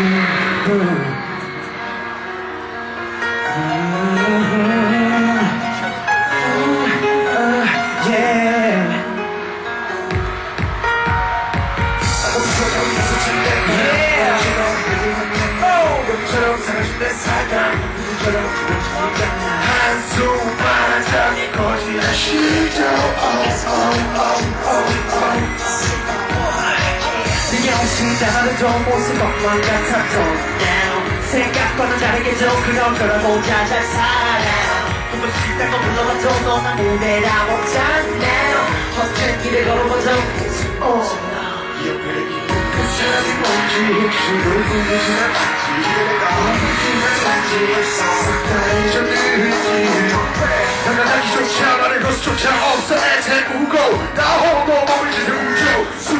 Yeah. Oh, oh, oh, 그냥 심장하는 저 모습 엄만 같았던 now 생각과는 다르게 좀 그런 거라고 잘잘 살아 꿈을 싫다고 불러봐도 넌 아무데나 없잖아 어떤 길을 걸어보자 나가기 조차 말할 것조차 없어. 애태우고 나 홀로 머물지는 우주.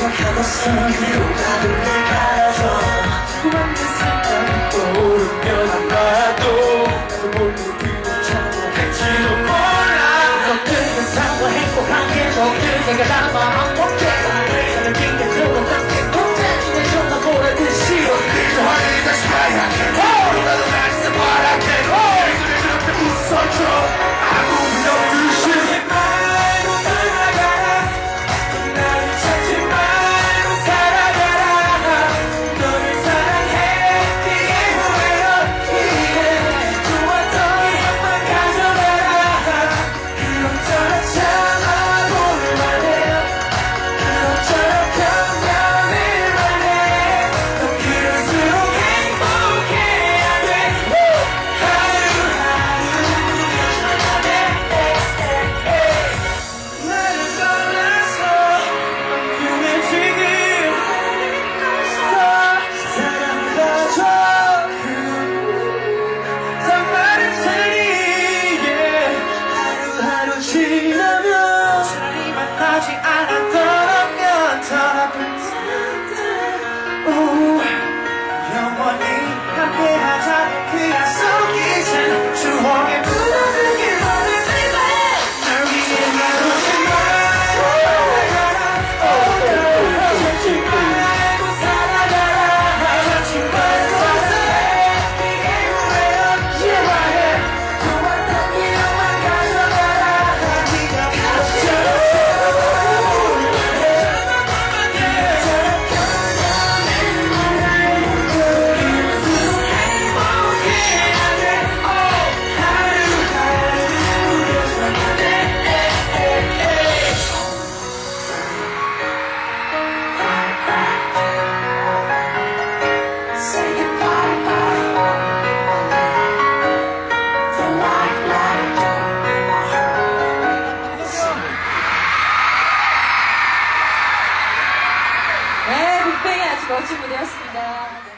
생각하고 쓰는 그보다도 내가라서 완전 생각 떠오르면 아마도 나도 모르게 그걸 찾아갈지도 몰라 너들은 상과 행복한 게 적은 내가 남아 네, 멋진 무대였습니다.